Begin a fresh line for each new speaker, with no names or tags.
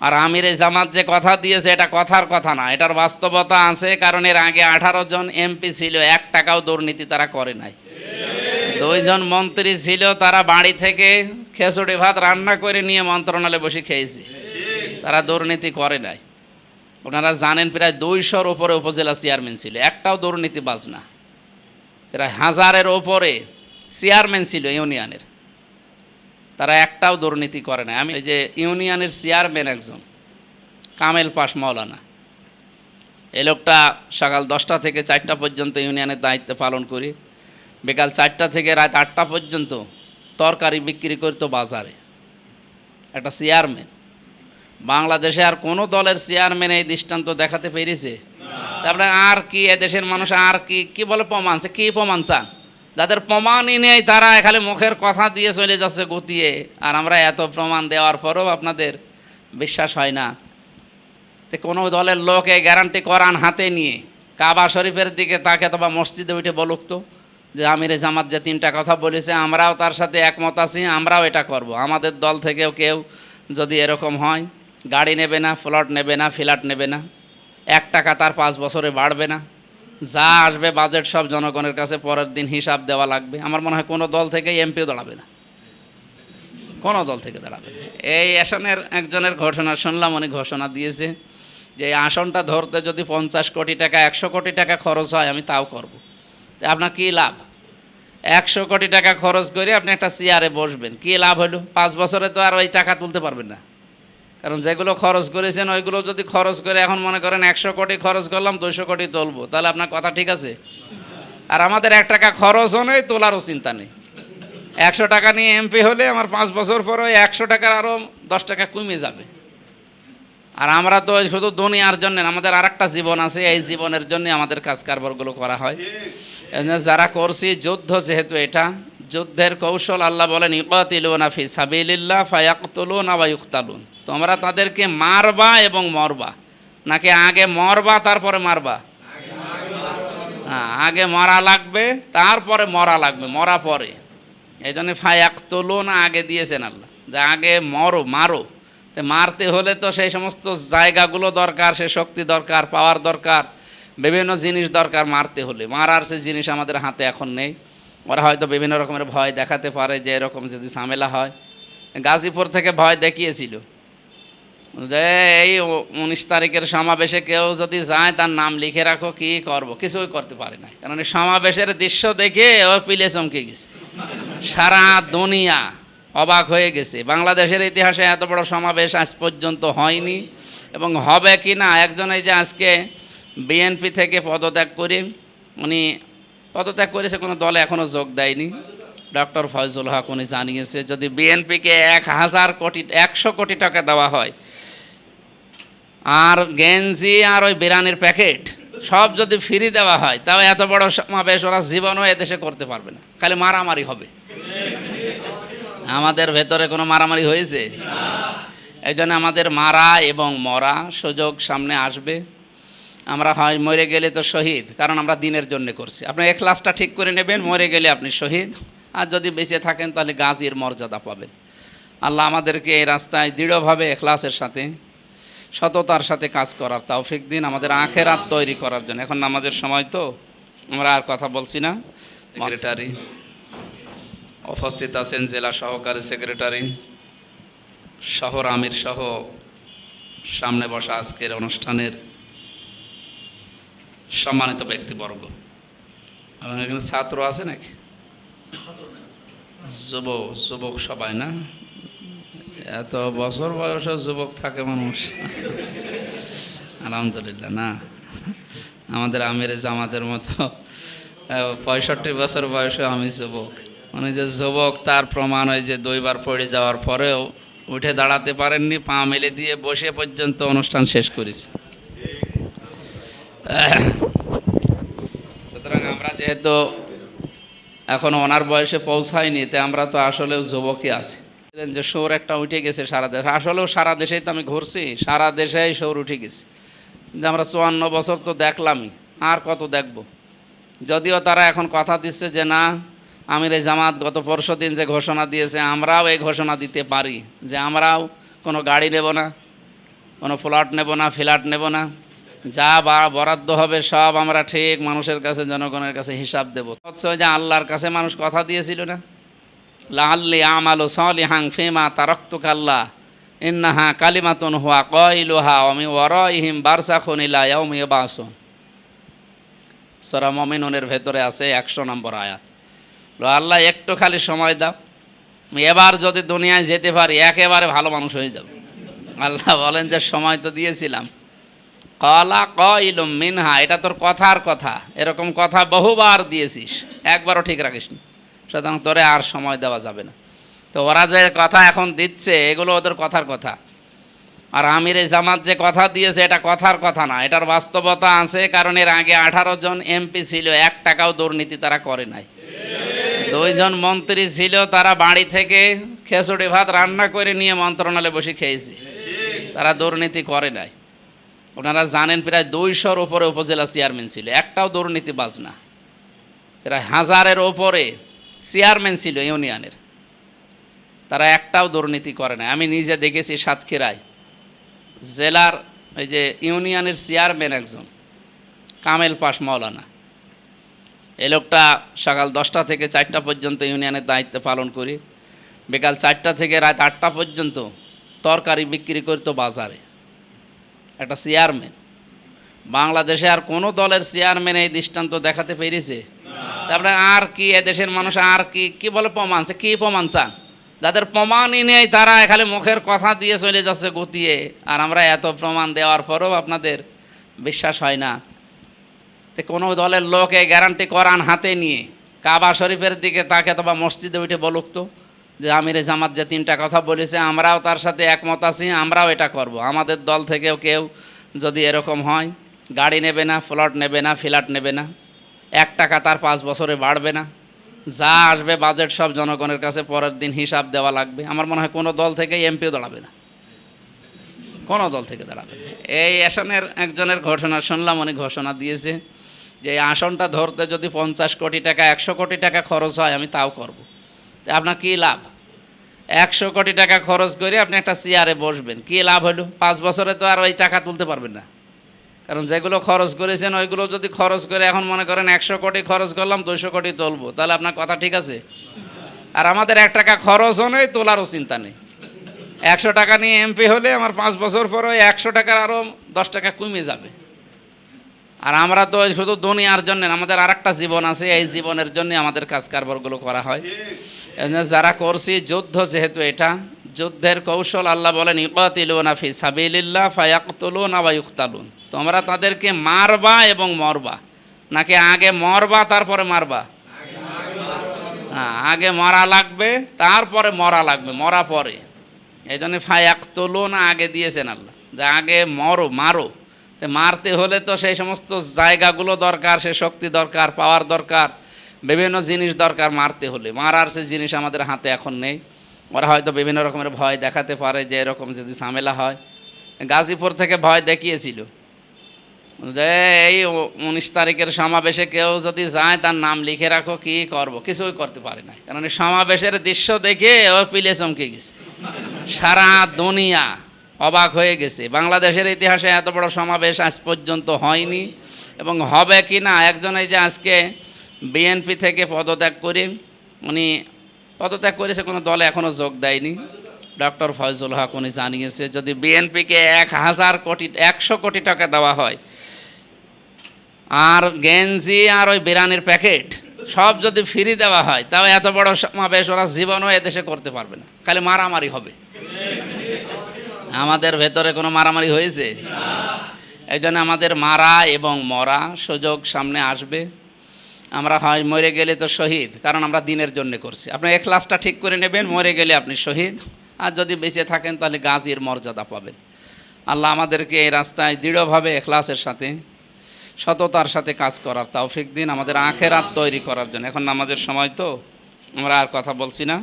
আর আমির জামাত যে কথা দিয়েছে, এটা কথার কথা না। এটার বাস্তবতা আছে কারণ এর আগে আঠারো জন এমপি ছিল, এক টাকাও দুর্নীতি তারা করে নাই। দুইজন মন্ত্রী ছিল, তারা বাড়ি থেকে খেসুড়ি ভাত রান্না করে নিয়ে মন্ত্রণালয়ে বসে খেয়েছে। তারা দুর্নীতি করে নাই। ওনারা জানেন প্রায় দুইশোর উপরে উপজেলা চেয়ারম্যান ছিল, একটাও দুর্নীতি বাজনা প্রায় হাজারের ওপরে চেয়ারম্যান ছিল ইউনিয়নের। তারা একটাও দুর্নীতি করে না আমি যে ইউনিয়নের চেয়ারম্যান একজন, কামেল পাশ মৌলানা এই লোকটা সকাল দশটা থেকে চারটা পর্যন্ত ইউনিয়নের দায়িত্ব পালন করি। বিকাল চারটা থেকে রাত আটটা পর্যন্ত তরকারি বিক্রি করতো বাজারে। একটা চেয়ারম্যান। বাংলাদেশে আর কোনো দলের চেয়ারম্যান এই দৃষ্টান্ত দেখাতে পেরেছে? তারপরে আর কি এদেশের মানুষ আর কি কি বলে প্রমাণ? কি প্রমাণ চান? যাদের প্রমাণই নেই, তারা এখানে মুখের কথা দিয়ে চলে যাচ্ছে গতিয়ে। আর আমরা এত প্রমাণ দেওয়ার পরেও আপনাদের বিশ্বাস হয় না। তো কোনো দলের লোক গ্যারান্টি করান হাতে নিয়ে, কাবা শরীফের দিকে তাকে অথবা মসজিদে উঠে বলুক তো, যে আমির জামাত যে তিনটা কথা বলেছে, আমরাও তার সাথে একমত আছি, আমরাও এটা করব। আমাদের দল থেকেও কেউ যদি এরকম হয়, গাড়ি নেবে না ফ্লট নেবে না ফ্ল্যাট নেবে না, এক টাকা তার পাঁচ বছরে বাড়বে না। যা আসবে বাজেট সব জনগণের কাছে পরের দিন হিসাব দেওয়া লাগবে। আমার মনে হয় কোনো দল থেকে এমপিও দাঁড়াবে না। কোনো দল থেকে দাঁড়াবে। এই আসনের একজনের ঘোষণা শুনলাম, উনি ঘোষণা দিয়েছে যে এই আসনটা ধরতে যদি পঞ্চাশ কোটি টাকা, একশো কোটি টাকা খরচ হয়, আমি তাও করব। আপনার কী লাভ? একশো কোটি টাকা খরচ করে আপনি একটা চেয়ারে বসবেন, কী লাভ হলো? পাঁচ বছরে তো আর ওই টাকা তুলতে পারবেন না। কারণ যেগুলো খরচ করেছেন, ওইগুলো যদি খরচ করে এখন মনে করেন একশো কোটি খরচ করলাম, দুইশো কোটি তুলবো। তাহলে আপনার কথা ঠিক আছে? আর আমাদের এক টাকা খরচও নেই, তোলারও চিন্তা নেই। একশো টাকা নিয়ে এমপি হলে আমার পাঁচ বছর পর ওই একশো টাকার আরও দশ টাকা কমে যাবে। আর আমরা তো শুধু দুনিয়ার জন্য আমাদের আর একটা জীবন আছে, এই জীবনের জন্য আমাদের কাজ কারবারগুলো করা হয়। যারা করছি, যুদ্ধ যেহেতু এটা, যুদ্ধের কৌশল আল্লাহ বলেন ইকাতিলুনা ফি সাবিলিল্লাহ ফায়াকতুলুনা ওয়া ইউকতালুন। তোমরা তাদেরকে মারবা এবং মরবা। নাকি আগে মরবা, তারপরে মারবা? হ্যাঁ আগে মরা লাগবে, তারপরে মরা লাগবে, মরা পরে। এই জন্য ফায়াক না আগে দিয়েছেন আল্লাহ, যে আগে মরো, মারো। তো মারতে হলে তো সেই সমস্ত জায়গাগুলো দরকার সে শক্তি দরকার, পাওয়ার দরকার, বিভিন্ন জিনিস দরকার মারতে হলে। মারার সে জিনিস আমাদের হাতে এখন নেই। ওরা হয়তো বিভিন্ন রকমের ভয় দেখাতে পারে যে এরকম যদি ঝামেলা হয়। গাজীপুর থেকে ভয় দেখিয়েছিল। যে এই উনিশ তারিখের সমাবেশে কেউ যদি যায়, তার নাম লিখে রাখো, কি করব? কিছুই করতে পারে না। কারণ সমাবেশের দৃশ্য দেখে ও পিলে চমকে গেছে। সারা দুনিয়া অবাক হয়ে গেছে। বাংলাদেশের ইতিহাসে এত বড় সমাবেশ আজ পর্যন্ত হয়নি। এবং হবে কি না, একজন এই যে আজকে বিএনপি থেকে পদত্যাগ করে, উনি পদত্যাগ করেছে, কোনো দলে এখনও যোগ দেয়নি। ডক্টর ফয়জুল হক উনি জানিয়েছে, যদি বিএনপিকে এক হাজার কোটি, একশো কোটি টাকা দেওয়া হয় আর গেঞ্জি আর ওই বিরানির প্যাকেট, সব যদি ফ্রি দেওয়া হয়, তাও এত বড় সমাবেশ ওরা জীবনও এদেশে করতে পারবে না। খালি মারামারি হবে। আমাদের ভেতরে কোনো মারামারি হয়েছে? এই জন্য আমাদের মারা এবং মরা সুযোগ সামনে আসবে। আমরা হয় মরে গেলে তো শহীদ, কারণ আমরা দিনের জন্য করছি। আপনি এক ক্লাসটা ঠিক করে নেবেন, মরে গেলে আপনি শহীদ। আর যদি বেঁচে থাকেন, তাহলে গাজীর মর্যাদা পাবেন। আল্লাহ আমাদেরকে এই রাস্তায় দৃঢ়ভাবে এখলাসের সাথে সততার সাথে কাজ করার তাওফিক দিন আমাদের আখেরাত তৈরি করার জন্য। এখন নামাজের সময় তো আমরা আর কথা বলছি না। সেক্রেটারি উপস্থিত আছেন জেলা সহকারী সেক্রেটারি শহর আমির সহ সামনে বসা আজকের অনুষ্ঠানের সম্মানিত ব্যক্তিবর্গ। এবং এখানে ছাত্র আছে নাকি? যুব যুবক সবাই না? এত বছর বয়সে যুবক থাকে মানুষ। আলহামদুলিল্লাহ, না। আমাদের আমির জামাতের মতো পঁয়ষট্টি বছর বয়সে আমি যুবক। মানে যে যুবক, তার প্রমাণ হয় যে দুইবার পড়ে যাওয়ার পরেও উঠে দাঁড়াতে পারেননি, পা মেলে দিয়ে বসে পর্যন্ত অনুষ্ঠান শেষ করেছি। সুতরাং আমরা যেহেতু এখন ওনার বয়সে পৌঁছায়নি, তে আমরা তো আসলেও যুবকই আছি। যে সৌর একটা উঠে গেছে সারা দেশে। আসলেও সারা দেশেই তো আমি ঘুরছি, সারা দেশেই সৌর উঠে গেছে। যে আমরা চুয়ান্ন বছর তো দেখলামই, আর কত দেখব? যদিও তারা এখন কথা দিচ্ছে যে না, আমির এই জামাত গত পরশু দিন যে ঘোষণা দিয়েছে, আমরাও এই ঘোষণা দিতে পারি যে আমরাও কোনো গাড়ি নেব না, কোনো প্লট নেব না ফ্ল্যাট নেব না। যা বা বরাদ্দ হবে সব আমরা ঠিক মানুষের কাছে, জনগণের কাছে হিসাব দেব। হচ্ছে যে আল্লাহর কাছে মানুষ কথা দিয়েছিল না লাল্লি আমালো সলিহাং ফেমা তারক্তু কাল্লা ইন্নাহা কালিমাতুন হুয়া কইলুহা অমি ওয়ারাইহিম বারসাখুন ইলা ইয়াউমি ইয়াবাসুন সূরা মুমিনুনের ভেতরে আছে একশো নম্বর আয়াত। আল্লাহ, একটু খালি সময় দাও। এবার যদি দুনিয়ায় যেতে পারি, একেবারে ভালো মানুষ হয়ে যাব। আল্লাহ বলেন যে, সময় তো দিয়েছিলাম। কলা কইলুম মিনহা, এটা তোর কথার কথা। এরকম কথা বহুবার দিয়েছিস। একবারও ঠিক রাখিস নি সুতরাং তোরে আর সময় দেওয়া যাবে না। তো ওরা যে কথা এখন দিচ্ছে, এগুলো ওদের কথার কথা। আর আমির এই জামাত যে কথা দিয়েছে, এটা কথার কথা না। এটার বাস্তবতা আছে কারণ এর আগে আঠারো জন এমপি ছিল, এক টাকাও দুর্নীতি তারা করে নাই। দুইজন মন্ত্রী ছিল, তারা বাড়ি থেকে খেসুড়ি ভাত রান্না করে নিয়ে মন্ত্রণালয়ে বসে খেয়েছে। তারা দুর্নীতি করে নাই। ওনারা জানেন প্রায় দুইশোর উপরে উপজেলা চেয়ারম্যান ছিল, একটাও দুর্নীতি বাজনা প্রায় হাজারের ওপরে চেয়ারম্যান ছিল ইউনিয়নের। তারা একটাও দুর্নীতি করে না আমি নিজে দেখেছি সাতক্ষীরায়। জেলার ওই যে ইউনিয়নের চেয়ারম্যান একজন, কামেল পাশ মৌলানা। এই লোকটা সকাল দশটা থেকে চারটা পর্যন্ত ইউনিয়নের দায়িত্ব পালন করি। বিকাল চারটা থেকে রাত আটটা পর্যন্ত তরকারি বিক্রি করতো বাজারে। একটা চেয়ারম্যান। বাংলাদেশে আর কোনো দলের চেয়ারম্যান এই দৃষ্টান্ত দেখাতে পেরেছে? তারপরে আর কি এদেশের মানুষ আর কি কি বলে প্রমাণ? কি প্রমাণ চান? যাদের প্রমাণই নেই, তারা খালি মুখের কথা দিয়ে চলে যাচ্ছে গতিয়ে। আর আমরা এত প্রমাণ দেওয়ার পরেও আপনাদের বিশ্বাস হয় না। তো কোনো দলের লোক এই গ্যারান্টি করান হাতে নিয়ে। কাবা শরীফের দিকে তাকে তো বা মসজিদে উঠে বলুক তো, যে আমির জামাত যে তিনটা কথা বলেছে, আমরাও তার সাথে একমত আছি, আমরাও এটা করব। আমাদের দল থেকেও কেউ যদি এরকম হয়, গাড়ি নেবে না ফ্লট নেবে না ফ্ল্যাট নেবে না। এক টাকা তার পাঁচ বছরে বাড়বে না। যা আসবে বাজেট সব জনগণের কাছে পরের দিন হিসাব দেওয়া লাগবে। আমার মনে হয় কোনো দল থেকে এমপিও দাঁড়াবে না। কোনো দল থেকে দাঁড়াবে। এই আসনের একজনের ঘোষণা শুনলাম, উনি ঘোষণা দিয়েছে যে এই আসনটা ধরতে যদি পঞ্চাশ কোটি টাকা, একশো কোটি টাকা খরচ হয়, আমি তাও করব। আপনার কী লাভ? একশো কোটি টাকা খরচ করে আপনি একটা চেয়ারে বসবেন। কী লাভ হলো? পাঁচ বছরে তো আর ওই টাকা তুলতে পারবেন না। কারণ যেগুলো খরচ করেছেন ওইগুলো যদি খরচ করে এখন মনে করেন একশো কোটি খরচ করলাম দুশো কোটি তুলবো। তাহলে আপনার কথা ঠিক আছে? আর আমাদের এক টাকা খরচও নেই তোলারও চিন্তা নেই। একশো টাকা নিয়ে এমপি হলে আমার পাঁচ বছর পর ওই একশো টাকার আরও দশ টাকা কমে যাবে। আর আমরা তো শুধু দুনিয়ার জন্য আমাদের আর একটা জীবন আছে এই জীবনের জন্য আমাদের কাজ কারবারগুলো করা হয়। যারা করছি যুদ্ধ যেহেতু এটা যুদ্ধের কৌশল আল্লাহ বলেন, ইকাতিলুনা ফি সাবিলিল্লাহ ফায়াকতুলুনা ওয়া ইউকতালুন। তোমরা তাদেরকে মারবা এবং মরবা। নাকি আগে মরবা, তারপরে মারবা? হ্যাঁ আগে মরা লাগবে, তারপরে মরা লাগবে, মরা পরে। এই জন্য ফায়াকতুলুনা আগে দিয়েছেন আল্লাহ, যে আগে মরো, মারো। তো মারতে হলে তো সেই সমস্ত জায়গাগুলো দরকার সে শক্তি দরকার, পাওয়ার দরকার, বিভিন্ন জিনিস দরকার মারতে হলে। মারার সে জিনিস আমাদের হাতে এখন নেই। ওরা হয়তো বিভিন্ন রকমের ভয় দেখাতে পারে যে এরকম যদি ঝামেলা হয়। গাজীপুর থেকে ভয় দেখিয়েছিল। যে এই উনিশ তারিখের সমাবেশে কেউ যদি যায়, তার নাম লিখে রাখো, কি করব? কিছুই করতে পারে না। কারণ সমাবেশের দৃশ্য দেখে ও পিলে চমকে গেছে। সারা দুনিয়া অবাক হয়ে গেছে। বাংলাদেশের ইতিহাসে এত বড় সমাবেশ আজ পর্যন্ত হয়নি এবং হবে কি না একজন এই যে আজকে বিএনপি থেকে পদত্যাগ করে উনি পদত্যাগ করেছে, কোনো দলে এখনও যোগ দেয়নি। ডক্টর ফয়জুল হক উনি জানিয়েছে, যদি বিএনপিকে এক হাজার কোটি, একশো কোটি টাকা দেওয়া হয়, আর গেঞ্জি আর ওই বিরানির প্যাকেট, সব যদি ফ্রি দেওয়া হয়, তাও এত বড় সমাবেশ ওরা জীবনও এদেশে করতে পারবে না। খালি মারামারি হবে। আমাদের ভেতরে কোনো মারামারি হয়েছে? এই জন্য আমাদের মারা এবং মরা সুযোগ সামনে আসবে। আমরা হয় মরে গেলে তো শহীদ, কারণ আমরা দিনের জন্য করছি। আপনি এক ক্লাসটা ঠিক করে নেবেন, মরে গেলে আপনি শহীদ। আর যদি বেঁচে থাকেন তাহলে গাজীর মর্যাদা পাবেন। আল্লাহ আমাদেরকে এই রাস্তায় দৃঢ়ভাবে এখলাসের সাথে, সততার সাথে কাজ করার তাওফিক দিন, আমাদের আখেরাত তৈরি করার জন্য। এখন নামাজের সময় তো, আমরা আর কথা বলছি না।